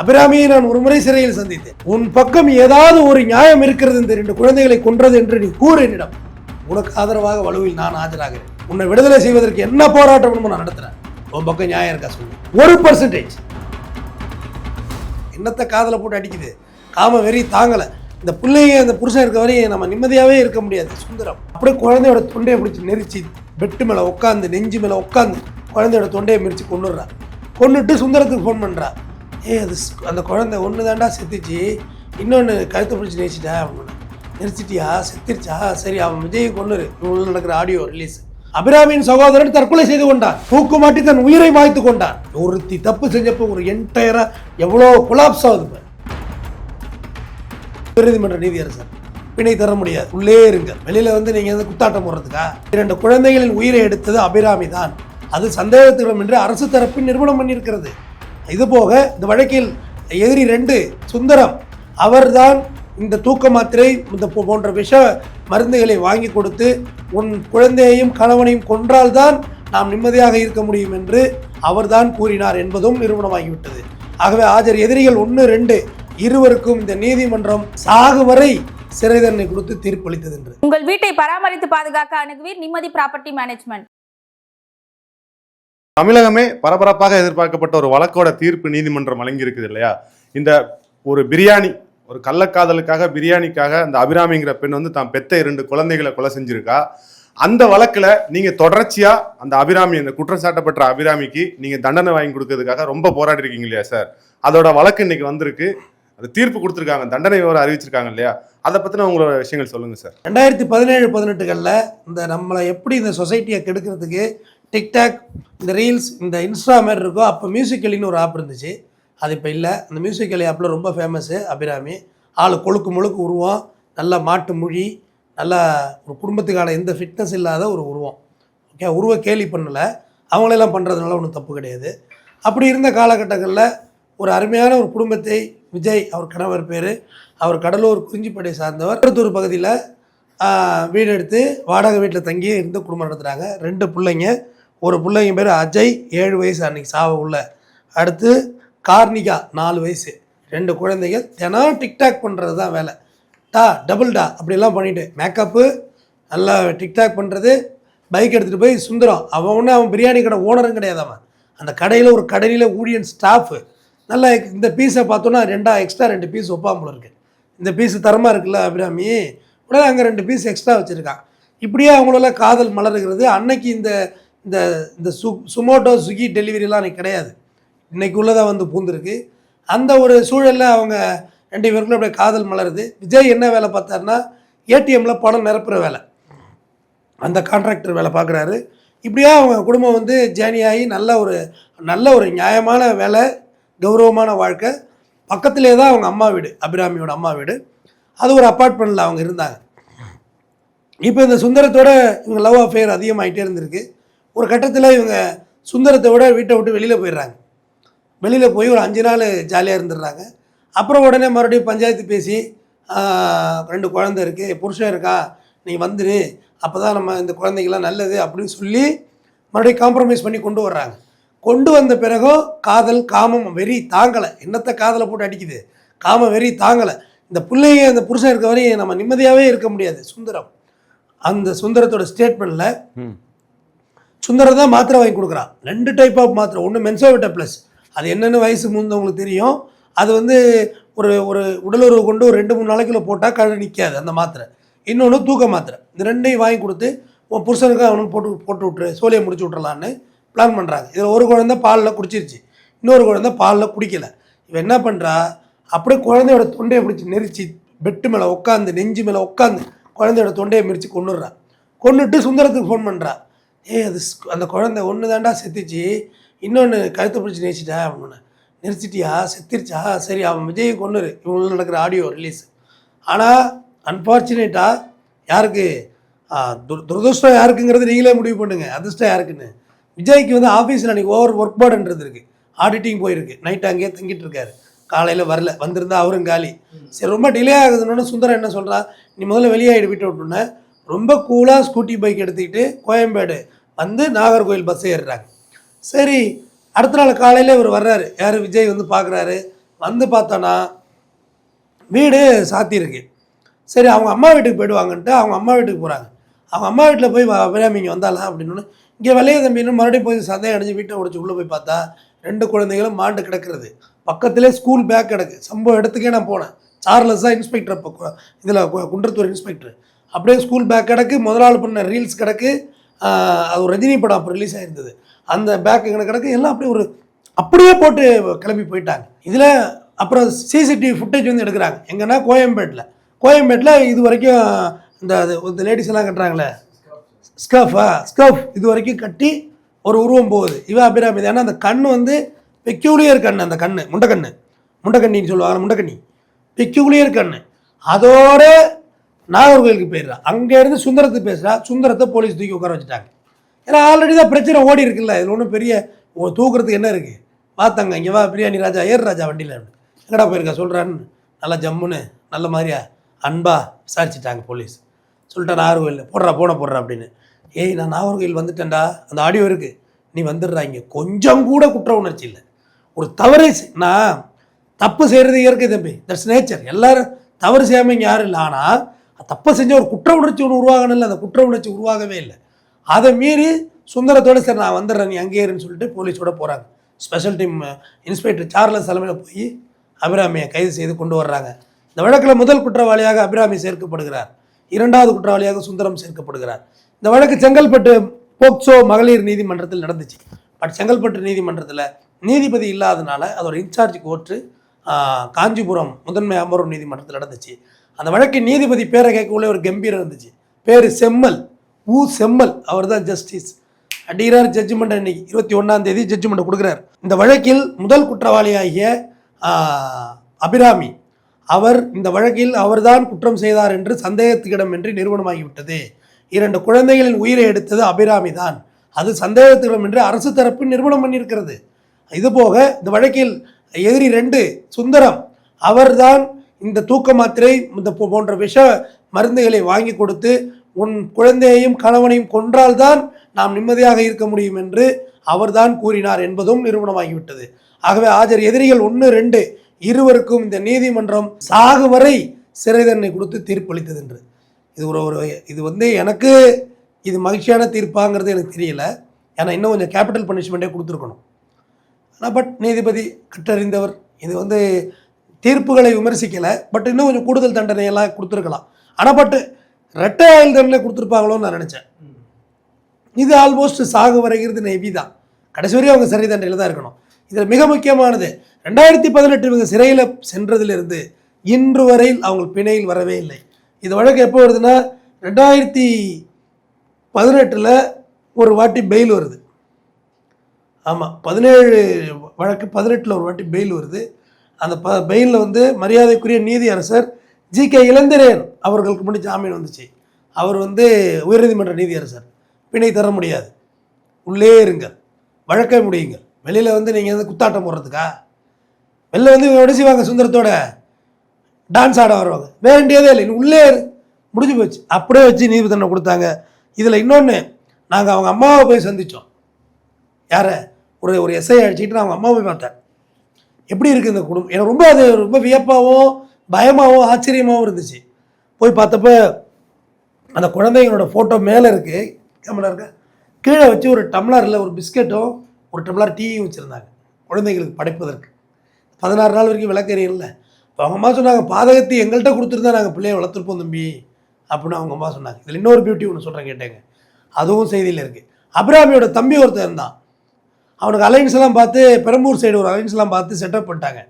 அபிராமியை நான் ஒரு முறை சிறையில் சந்தித்தேன். உன் பக்கம் ஏதாவது ஒரு நியாயம் இருக்கிறது இந்த ரெண்டு குழந்தைகளை கொன்றது என்று நீ கூறு என்னிடம். உனக்கு ஆதரவாக வலுவில் நான் ஆஜராகிறேன். உன்னை விடுதலை செய்வதற்கு என்ன போராட்டம் நான் நடத்துறேன். உன் பக்கம் நியாயம் இருக்கா சொல்லு. ஒரு பர்சன்டேஜ் என்னத்தை காதல போட்டு அடிக்குது? காம வெறி தாங்கல. இந்த பிள்ளைங்க அந்த புருஷன் இருக்க வரையும் நம்ம நிம்மதியாவே இருக்க முடியாது. சுந்தரம். அப்படியே குழந்தையோட தொண்டையை பிடிச்சி நெரிச்சு பெட்டு மேல உட்காந்து நெஞ்சு மேல உட்காந்து குழந்தையோட தொண்டையை மிரிச்சு கொண்டுடுறா கொண்டுட்டு சுந்தரத்துக்கு ஃபோன் பண்றா. ஏய் அது ஸ்- அந்த குழந்தை ஒன்று தாண்டா செத்துச்சு. இன்னொன்று கழுத்து பிடிச்சி நெரிச்சிட்டா அப்படின்னு. நெரிச்சிட்டியா செத்துருச்சா? சரி அவன் விஜய் கொண்டு நடக்கிற ஆடியோ ரிலீஸ் அபிராமியின் சகோதரன் தற்கொலை செய்து கொண்டான். தூக்கு மாட்டி தன் உயிரை மாய்த்து கொண்டான். ஒருத்தி தப்பு செஞ்சப்போ ஒரு என்டையரா எவ்வளோ குலாப்ஸ் ஆகுது பிரதிமன்ற நீதிமன்ற நீதியரசர் பிணை தர முடியாது. உள்ளே இருங்க. வெளியில வந்து நீங்க வந்து குத்தாட்டம் போடுறதுக்கா? இரண்டு குழந்தைகளின் உயிரை எடுத்தது அபிராமி தான். அது சந்தேகத்திடம் என்று அரசு தரப்பில் நிறுவனம் பண்ணியிருக்கிறது. இது போக இந்த வழக்கில் எதிரி ரெண்டு சுந்தரம் அவர்தான் இந்த தூக்க மாத்திரை இந்த போன்ற விஷ மருந்துகளை வாங்கி கொடுத்து உன் குழந்தையையும் கணவனையும் கொன்றால்தான் நாம் நிம்மதியாக இருக்க முடியும் என்று அவர்தான் கூறினார் என்பதும் நிறுவனமாகிவிட்டது ஆகவே ஆஜர் எதிரிகள் ஒன்று ரெண்டு இருவருக்கும் இந்த நீதிமன்றம் சாகு வரை சிறை தண்டனை கொடுத்து தீர்ப்பளித்தது என்று. உங்கள் வீட்டை பராமரித்து பாதுகாக்க அணுகுவீர். நிம்மதி ப்ராப்பர்ட்டி மேனேஜ்மெண்ட். தமிழகமே பரபரப்பாக எதிர்பார்க்கப்பட்ட ஒரு வழக்கோட தீர்ப்பு நீதிமன்றம் வழங்கியிருக்குது இல்லையா? இந்த ஒரு பிரியாணி ஒரு கள்ளக்காதலுக்காக பிரியாணிக்காக அந்த அபிராமிங்கிற பெண் வந்து தான் பெத்த இரண்டு குழந்தைகளை கொலை செஞ்சிருக்கா? அந்த வழக்கில் நீங்கள் தொடர்ச்சியாக அந்த அபிராமி அந்த குற்றம் சாட்டப்பட்ட அபிராமிக்கு நீங்கள் தண்டனை வாங்கி கொடுக்கறதுக்காக ரொம்ப போராடி இருக்கீங்க இல்லையா சார்? அதோட வழக்கு இன்னைக்கு வந்திருக்கு. அது தீர்ப்பு கொடுத்துருக்காங்க தண்டனை விவரம் அறிவிச்சிருக்காங்க இல்லையா? அதை பற்றின உங்களோட விஷயங்கள் சொல்லுங்கள் சார். ரெண்டாயிரத்தி பதினேழு பதினெட்டுகளில் இந்த நம்மளை எப்படி இந்த சொசைட்டியை கெடுக்கிறதுக்கு டிக்டாக் இந்த ரீல்ஸ் இந்த இன்ஸ்டா மாதிரி இருக்கோ அப்போ மியூசிக்கலின்னு ஒரு ஆப் இருந்துச்சு. அது இப்போ இல்லை. அந்த மியூசிக்கலி ஆப்பில் ரொம்ப ஃபேமஸ்ஸு அபிராமி. ஆள் கொழுக்கு முழுக்கு உருவம் நல்ல மாட்டு மொழி நல்லா ஒரு குடும்பத்துக்கான எந்த ஃபிட்னஸ் இல்லாத ஒரு உருவம். ஓகே உருவ கேலி பண்ணலை. அவங்களெல்லாம் பண்ணுறதுனால ஒன்றும் தப்பு கிடையாது. அப்படி இருந்த காலகட்டங்களில் ஒரு அருமையான ஒரு குடும்பத்தை விஜய் அவர் கணவர் பேர் அவர் கடலூர் குறிஞ்சிப்படை சார்ந்தவர். திருத்தூர் பகுதியில் வீடு எடுத்து வாடகை வீட்டில் தங்கி இருந்து குடும்பம் நடத்துகிறாங்க ரெண்டு பிள்ளைங்க. ஒரு பிள்ளைங்க பேர் அஜய் ஏழு வயசு அன்னைக்கு சாவ உள்ள. அடுத்து கார்னிகா நாலு வயசு. ரெண்டு குழந்தைங்க தினம் டிக்டாக் பண்ணுறது தான் வேலை. டா டபுள் டா அப்படிலாம் பண்ணிவிட்டு மேக்கப்பு நல்லா டிக்டாக் பண்ணுறது பைக் எடுத்துகிட்டு போய் சுந்தரம். அவன் ஒன்றும் அவன் பிரியாணி கடை ஓனரும் கிடையாது அவன். அந்த கடையில் ஒரு கடையில் ஊழியன் ஸ்டாஃபு நல்லா இந்த பீஸை பார்த்தோன்னா ரெண்டா எக்ஸ்ட்ரா ரெண்டு பீஸ் ஒப்பாம்புல இருக்கு. இந்த பீஸ் தரமாக இருக்குல்ல அபிராமி? உடனே அங்கே ரெண்டு பீஸ் எக்ஸ்ட்ரா வச்சுருக்கான். இப்படியே அவங்களெல்லாம் காதல் மலருகிறது. அன்னைக்கு இந்த இந்த இந்த சு சுமோட்டோ ஸ்விக்கி டெலிவரிலாம் அன்னைக்கு கிடையாது. இன்னைக்கு உள்ளதாக வந்து பூந்துருக்கு. அந்த ஒரு சூழலில் அவங்க ரெண்டு பேருக்குள்ள அப்படியே காதல் மலருது. விஜய் என்ன வேலை பார்த்தாருன்னா ஏடிஎம்மில் பணம் நிரப்புகிற வேலை. அந்த கான்ட்ராக்டர் வேலை பார்க்குறாரு. இப்படியே அவங்க குடும்பம் வந்து ஜேனியாகி நல்ல ஒரு நல்ல ஒரு நியாயமான வேலை கௌரவமான வாழ்க்கை. பக்கத்திலே தான் அவங்க அம்மா வீடு அபிராமியோட அம்மா வீடு. அது ஒரு அப்பார்ட்மெண்ட்டில் அவங்க இருந்தாங்க. இப்போ இந்த சுந்தரத்தோட இவங்க லவ் அஃபேர் அதிகமாகிட்டே இருந்திருக்கு. ஒரு கட்டத்தில் இவங்க சுந்தரத்தை விட வீட்டை விட்டு வெளியில் போயிடுறாங்க. வெளியில் போய் ஒரு அஞ்சு நாள் ஜாலியாக இருந்துடுறாங்க. அப்புறம் உடனே மறுபடியும் பஞ்சாயத்து பேசி ரெண்டு குழந்தை இருக்குது புருஷன் இருக்கா நீ வந்துரு அப்போ தான் நம்ம இந்த குழந்தைங்களாம் நல்லது அப்படின்னு சொல்லி மறுபடியும் காம்ப்ரமைஸ் பண்ணி கொண்டு வர்றாங்க. கொண்டு வந்த பிறகும் காதல் காமம் வெறி தாங்கலை. என்னத்தை காதலை போட்டு அடிக்குது? காம வெறி தாங்கலை. இந்த பிள்ளைங்க இந்த புருஷன் இருக்க வரையும் நம்ம நிம்மதியாகவே இருக்க முடியாது சுந்தரம். அந்த சுந்தரத்தோட ஸ்டேட்மெண்ட்டில் சுந்தரம் தான் மாத்திரை வாங்கி கொடுக்குறான். ரெண்டு டைப் ஆஃப் மாத்திரை. ஒன்று மென்சோவிட்டா ப்ளஸ் அது என்னென்ன வயசு முந்தவங்களுக்கு தெரியும். அது வந்து ஒரு ஒரு உடலுறவு கொண்டு ஒரு ரெண்டு மூணு நாளைக்குள்ள போட்டால் கழு நிற்காது அந்த மாத்திரை. இன்னொன்று தூக்க மாத்திரை. இந்த ரெண்டையும் வாங்கி கொடுத்து உன் புருஷனுக்கு அவனுக்கு போட்டு போட்டு விட்ரு சோழியை முடிச்சு விட்றலான்னு பிளான் பண்ணுறாங்க இதில் ஒரு குழந்தை பாலில் குடிச்சிருச்சு. இன்னொரு குழந்தை பாலில் குடிக்கலை. இவன் என்ன பண்ணுறா அப்படியே குழந்தையோட தொண்டையை பிடிச்சி நெரிச்சு பெட்டு மேலே உட்காந்து நெஞ்சு மேலே உட்காந்து குழந்தையோட தொண்டையை மிரிச்சு கொண்டுடுறான் கொண்டுட்டு சுந்தரத்துக்கு ஃபோன் பண்ணுறா ஏய் அது அந்த குழந்தை ஒன்று தாண்டா செத்துச்சு. இன்னொன்று கழுத்தை பிடிச்சி நெரிச்சிட்டா அப்படின்னு. நெரிச்சிட்டியா செத்துருச்சா? சரி அவன் விஜய் கொண்டுரு இவங்க நடக்கிற ஆடியோ ரிலீஸ் ஆனால் அன்ஃபார்ச்சுனேட்டாக யாருக்கு? துர- துரதிர்ஷ்டம் யாருக்குங்கிறது நீங்களே முடிவு பண்ணுங்க. அதிர்ஷ்டம் யாருக்குன்னு? விஜய்க்கு வந்து ஆஃபீஸில் அன்றைக்கி ஓவர் ஒர்க் பேர்டன் இருந்திருக்கு ஆடிட்டிங் போயிருக்கு. நைட்டு அங்கேயே தங்கிட்டு இருக்காரு. காலையில் வரல. வந்திருந்தா அவரும் காலி. சரி ரொம்ப டிலே ஆகுதுன்னு சுந்தரம் என்ன சொல்றா? நீ முதல்ல வெளியாகிடு விட்டு விட்டுன ரொம்ப கூலாக ஸ்கூட்டி பைக் எடுத்துக்கிட்டு கோயம்பேடு. வந்து நாகர்கோவில் பஸ் ஏறுறாங்க. சரி அடுத்த நாள் காலையில் இவர் வர்றாரு. யார்? விஜய் வந்து பார்க்குறாரு வந்து பார்த்தோன்னா வீடு சாத்தியிருக்கு சரி அவங்க அம்மா வீட்டுக்கு போயிடுவாங்கன்ட்டு அவங்க அம்மா வீட்டுக்கு போகிறாங்க அவங்க அம்மா வீட்டில் போய் வ- அபிராமி இங்கே வந்தாலாம் அப்படின்னு இங்கே விளைய தம்பின்னு மறுபடியும் போய் சந்தேகம் அடைஞ்சு வீட்டை உடைச்சு உள்ளே போய் பார்த்தா ரெண்டு குழந்தைகளும் மாண்டு கிடக்கிறது. பக்கத்திலே ஸ்கூல் பேக் கிடக்கு. சம்பவம் இடத்துக்கே நான் போனேன். சார்லஸ் தான் இன்ஸ்பெக்டர் இப்போ இதில் குன்றத்தூர் இன்ஸ்பெக்டர் அப்படியே ஸ்கூல் பேக் கிடக்கு. முதலாளி பண்ண ரீல்ஸ் கிடக்கு. அது ஒரு ரஜினி படம் அப்போ ரிலீஸ் ஆகிருந்தது அந்த பேக் எங்கே கிடக்கு எல்லாம் அப்படியே ஒரு அப்படியே போட்டு கிளம்பி போயிட்டாங்க. இதில் அப்புறம் சிசிடிவி ஃபுட்டேஜ் வந்து எடுக்கிறாங்க. எங்கன்னா கோயம்பேட்டில். கோயம்பேட்டில் இது வரைக்கும் இந்த அது- இந்த லேடிஸ் எல்லாம் கட்டுறாங்களே? ஸ்கர்ஃபா ஸ்கர்ஃப் இது வரைக்கும் கட்டி ஒரு உருவம் போகுது. இவ அபிராமி ஏன்னா அந்த கண் வந்து பெக்யூலியர் கண் அந்த கண் முண்டக்கண்ணு முண்டக்கண்ணின்னு சொல்லுவாங்க முண்டக்கண்ணி பெக்யூலியர் கண் அதோட நாகர்கோவிலுக்கு போயிடுறா. அங்கேருந்து சுந்தரத்துக்கு பேசுகிறா சுந்தரத்தை போலீஸ் தூக்கி உட்கார வச்சுட்டாங்க. ஏன்னா ஆல்ரெடி தான் பிரச்சனை ஓடி இருக்குல்ல. இதில் ஒன்றும் பெரிய தூக்குறதுக்கு என்ன இருக்குது பார்த்தாங்க இங்கே வா பிரியாணி ராஜா ஏர் ராஜா வண்டியில். எங்கடா போயிருக்கா? சொல்கிறான்னு நல்லா ஜம்முன்னு நல்ல மாதிரியா அன்பா விசாரிச்சிட்டாங்க போலீஸ் சொல்லிட்டேன் நாகர்கோவில் போடுறா போன போடுறா அப்படின்னு. ஏய் நான் நாகர்கோவில் வந்துட்டேன்டா. அந்த ஆடியோ இருக்குது நீ வந்துடுறா இங்கே. கொஞ்சம் கூட குற்ற உணர்ச்சி இல்லை. ஒரு தவறை நான் தப்பு செய்கிறது இயற்கை தம்பி. தட்ஸ் நேச்சர் எல்லோரும் தவறு செய்யாமல் இங்கே யாரும் இல்லை. ஆனால் தப்பை செஞ்ச ஒரு குற்ற உணர்ச்சி ஒன்று இல்லை அந்த குற்ற உணர்ச்சி உருவாகவே இல்லை. அதை மீறி சுந்தரத்தோட சரி நான் வந்துடுறேன் நீ அங்கேயே இருன்னு சொல்லிட்டு போலீஸோட போகிறாங்க ஸ்பெஷல் டீம் இன்ஸ்பெக்டர் சார்லஸ் தலைமையில் போய் அபிராமியை கைது செய்து கொண்டு வர்றாங்க. இந்த வழக்கில் முதல் குற்றவாளியாக அபிராமி சேர்க்கப்படுகிறார். இரண்டாவது குற்றவாளியாக சுந்தரம் சேர்க்கப்படுகிறார். இந்த வழக்கு செங்கல்பட்டு போக்சோ மகளிர் நீதிமன்றத்தில் நடந்துச்சு. பட் செங்கல்பட்டு நீதிமன்றத்தில் நீதிபதி இல்லாதனால அதோட இன்சார்ஜ் கோர்ட்டு காஞ்சிபுரம் முதன்மை அமர்வு நீதிமன்றத்தில் நடந்துச்சு. அந்த வழக்கின் நீதிபதி பேரை கேட்கக்குள்ளே ஒரு கம்பீரம் இருந்துச்சு. பேர் செம்மல். ஊ செம்மல். அவர் தான் ஜஸ்டிஸ் அடிகிறார் ஜட்ஜ்மெண்ட் அன்னைக்கு இருபத்தி ஒன்றாம் தேதி ஜட்ஜ்மெண்ட் கொடுக்குறார். இந்த வழக்கில் முதல் குற்றவாளியாகிய அபிராமி. அவர் இந்த வழக்கில் அவர்தான் குற்றம் செய்தார் என்று சந்தேகத்துக்கிடமின்றி நிறுவனமாகிவிட்டது இரண்டு குழந்தைகளின் உயிரை எடுத்தது அபிராமி தான். அது சந்தேகத்திடமின்றி அரசு தரப்பு நிறுவனம் பண்ணியிருக்கிறது. இதுபோக இந்த வழக்கில் எதிரி ரெண்டு சுந்தரம். அவர்தான் இந்த தூக்க மாத்திரை இந்த போன்ற விஷ மருந்துகளை வாங்கி கொடுத்து உன் குழந்தையையும் கணவனையும் கொன்றால்தான் நாம் நிம்மதியாக இருக்க முடியும் என்று அவர்தான் கூறினார் என்பதும் நிறுவனமாகிவிட்டது ஆகவே ஆஜர் எதிரிகள் ஒன்று ரெண்டு இருவருக்கும் இந்த நீதிமன்றம் சாகு வரை சிறை தண்டனை கொடுத்து தீர்ப்பளித்தது என்று. இது ஒரு ஒரு இது வந்து எனக்கு இது மகிழ்ச்சியான தீர்ப்பாங்கிறது எனக்கு தெரியல. ஏன்னா இன்னும் கொஞ்சம் கேபிட்டல் பனிஷ்மெண்ட்டே கொடுத்துருக்கணும். ஆனால் பட் நீதிபதி கற்றறிந்தவர். இது வந்து தீர்ப்புகளை விமர்சிக்கலை பட் இன்னும் கொஞ்சம் கூடுதல் தண்டனையெல்லாம் கொடுத்துருக்கலாம். ஆனால் பட் ரெட்டை ஆயுள் தண்டனை கொடுத்துருப்பாங்களோன்னு நான் நினச்சேன். இது ஆல்மோஸ்ட் சாகு வரைகிறது நெவி தான். கடைசி வரையும் அவங்க சிறை தண்டனையில் தான் இருக்கணும். இதில் மிக முக்கியமானது ரெண்டாயிரத்தி பதினெட்டு இவங்க சிறையில் சென்றதிலிருந்து இன்று வரையில் அவங்க பிணையில் வரவே இல்லை. இது வழக்கு எப்போ வருதுன்னா ரெண்டாயிரத்தி பதினெட்டில் ஒரு வாட்டி பெயில் வருது. ஆமாம் பதினேழு வழக்கு பதினெட்டில் ஒரு வாட்டி பெயில் வருது. அந்த ப பெயிலில் வந்து மரியாதைக்குரிய நீதி அரசர் ஜி கே இளந்திரேன் அவர்களுக்கு முன்னாடி ஜாமீன் வந்துச்சு. அவர் வந்து உயர்நீதிமன்ற நீதியரசர் பிணை தர முடியாது. உள்ளே இருங்கள் வழக்கை முடியுங்கள். வெளியில் வந்து நீங்கள் வந்து குத்தாட்டம் போடுறதுக்கா? வெளில வந்து இவங்க எப்படி செய்வாங்க சுந்தரத்தோட டான்ஸ் ஆட வருவாங்க. வேண்டியதே இல்லை. உள்ளே இரு. முடிஞ்சு போச்சு. அப்படியே வச்சு நீதி தண்டனை கொடுத்தாங்க. இதில் இன்னொன்று நாங்கள் அவங்க அம்மாவை போய் சந்தித்தோம் யாரை? ஒரு ஒரு எஸ்ஐ அடிச்சுக்கிட்டு நான் அவங்க அம்மாவை போய் பார்த்தேன். எப்படி இருக்குது இந்த குடும்பம் எனக்கு ரொம்ப அது ரொம்ப வியப்பாகவும் பயமாகவும் ஆச்சரியமாகவும் இருந்துச்சு. போய் பார்த்தப்ப அந்த குழந்தைங்களோட ஃபோட்டோ மேலே இருக்குது கேமரா இருக்கா கீழே வச்சு ஒரு டம்ளரில் ஒரு பிஸ்கெட்டும் ஒரு டம்ளர் டீயும் வச்சுருந்தாங்க. குழந்தைங்களுக்கு படைப்பதற்கு. பதினாறு நாள் வரைக்கும் விளக்கறியல இப்போ அவங்க அம்மா சொன்னாங்க பாதகத்தை எங்கள்கிட்ட கொடுத்துருந்தா நாங்கள் பிள்ளையை வளர்த்துருப்போம் தம்பி. அப்படின்னு அவங்க அம்மா சொன்னாங்க. இதில் இன்னொரு பியூட்டி ஒன்று சொல்கிறேன் கேட்டேங்க. அதுவும் செய்தியில் இருக்குது அபிராமியோட தம்பி ஒருத்தன் இருந்தான். அவனுக்கு அலைன்ஸ் எல்லாம் பார்த்து பெரம்பூர் சைடு ஒரு அலைன்ஸ் எல்லாம் பார்த்து செட்டப் பண்ணிட்டாங்க.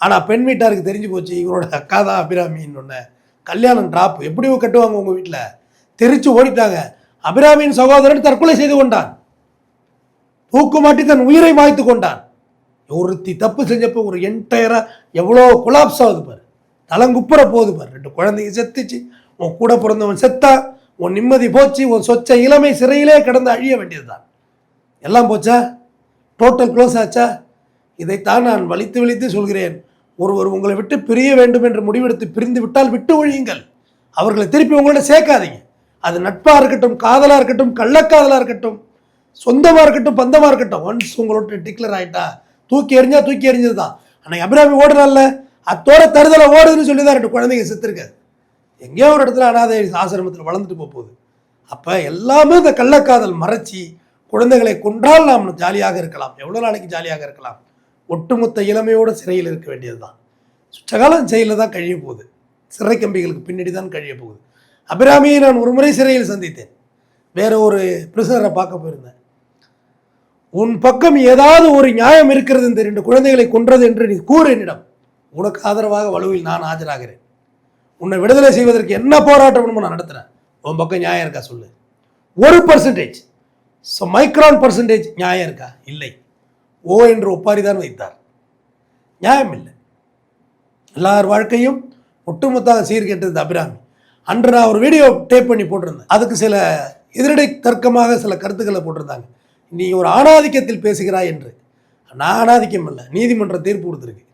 ஆனால் பெண் வீட்டாருக்கு தெரிஞ்சு போச்சு இவரோட அக்கா தான் அபிராமின்னு ஒன்று கல்யாணம் ட்ராப் எப்படி கட்டுவாங்க உங்கள் வீட்டில் தெரிச்சு ஓடிட்டாங்க. அபிராமியின் சகோதரன் தற்கொலை செய்து கொண்டான். தூக்குமாட்டி தன் உயிரை மாய்த்து கொண்டான். ஒருத்தி தப்பு செஞ்சப்போ ஒரு என்டையராக எவ்வளோ கொலாப்ஸ் ஆகுது பாரு. தலங்குப்புற போகுது பாரு. ரெண்டு குழந்தைங்க செத்துச்சு. உன் கூட பிறந்தவன் செத்தா. உன் நிம்மதி போச்சு. உன் சொச்ச இளமை சிறையிலே கிடந்து அழிய வேண்டியதுதான். எல்லாம் போச்சா? டோட்டல் க்ளோஸ் ஆச்சா? இதைத்தான் நான் வலித்து வலித்து சொல்கிறேன். ஒருவர் உங்களை விட்டு பிரிய வேண்டும் என்று முடிவெடுத்து பிரிந்து விட்டால் விட்டு ஒழியுங்கள். அவர்களை திருப்பி உங்களோட சேர்க்காதீங்க. அது நட்பாக இருக்கட்டும் காதலாக இருக்கட்டும் கள்ளக்காதலாக இருக்கட்டும் சொந்தமாக இருக்கட்டும் பந்தமாக இருக்கட்டும். ஒன்ஸ் உங்களோட டிக்ளர் ஆகிட்டா தூக்கி எறிஞ்சா தூக்கி எறிஞ்சது தான் அன்னைக்கு அபிராமி ஓடுனால அத்தோட தருதலை ஓடுதுன்னு சொல்லி தான் ரெண்டு குழந்தைங்க செத்துருக்காது எங்கேயோ ஒரு இடத்துல அனாதை ஆசிரமத்தில் வளர்ந்துட்டு போகுது. அப்போ எல்லாமே இந்த கள்ளக்காதல் மறைச்சி குழந்தைகளை கொன்றால் நாம் ஜாலியாக இருக்கலாம். எவ்வளோ நாளைக்கு ஜாலியாக இருக்கலாம்? ஒட்டுமொத்த இளமையோடு சிறையில் இருக்க வேண்டியது தான் சுற்றகாலம் ஜெயிலில் தான் கழிய போகுது. சிறை கம்பிகளுக்கு பின்னாடி தான் கழிய போகுது. அபிராமியை நான் ஒரு முறை சிறையில் சந்தித்தேன். வேற ஒரு பிரிசனரை பார்க்க போயிருந்தேன். உன் பக்கம் ஏதாவது ஒரு நியாயம் இருக்கிறது இந்த ரெண்டு குழந்தைகளை கொன்றது என்று நீ கூறு என்னிடம். உனக்கு ஆதரவாக வலுவில் நான் ஆஜராகிறேன். உன்னை விடுதலை செய்வதற்கு என்ன போராட்டம் நான் நடத்துகிறேன் உன் பக்கம் நியாயம் இருக்கா? சொல்லு. ஒரு பர்சன்டேஜ் ஸோ மைக்ரான் பர்சன்டேஜ் நியாயம் இருக்கா? இல்லை. ஓ என்று ஒப்பாரி தான் வைத்தார். நியாயம் இல்லை எல்லார் வாழ்க்கையும் ஒட்டுமொத்தாக சீர்கெட்டது அபிராமி. அன்று நான் ஒரு வீடியோ டேப் பண்ணி போட்டிருந்தேன். அதுக்கு சில எதிரடை தர்க்கமாக சில கருத்துக்களை போட்டிருந்தாங்க. நீ ஒரு ஆணாதிக்கத்தில் பேசுகிறாய் என்று. நான் ஆணாதிக்கம் இல்லை. நீதிமன்றம் தீர்ப்பு கொடுத்துருக்கு.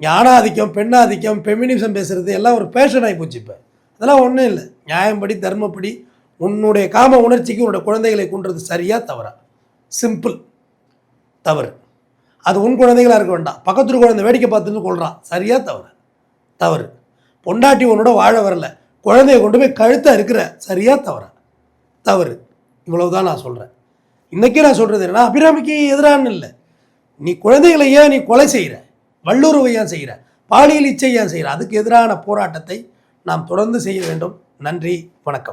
இங்கே ஆணாதிக்கம் பெண்ணாதிக்கம் பெமினிசம் பேசுகிறது எல்லாம் ஒரு பேஷன் ஆகி போச்சு இப்போ. அதெல்லாம் ஒன்றும் இல்லை. நியாயம்படி தர்மப்படி உன்னுடைய காம உணர்ச்சிக்கு உன்னோட குழந்தைகளை கொன்றது சரியா தவறா? சிம்பிள் தவறு. அது உன் குழந்தைகளாக இருக்க வேண்டாம். பக்கத்து குழந்தை வேடிக்கை பார்த்துன்னு கொள்றான் சரியா தவறு? தவறு. பொண்டாட்டி உன்னோட வாழ வரல. குழந்தைய கொண்டு போய் கழுத்தாக இருக்கிற. சரியா தவறா? தவறு. இவ்வளவுதான் நான் சொல்கிறேன் இன்றைக்கி நான் சொல்கிறது என்னன்னா அபிராமிக்கு எதிரான இல்லை. நீ குழந்தைகளை ஏன் நீ கொலை செய்கிற வல்லுறவை ஏன் செய்கிற பாலியல் இச்சை ஏன் செய்கிற அதுக்கு எதிரான போராட்டத்தை நாம் தொடர்ந்து செய்ய வேண்டும். நன்றி வணக்கம்.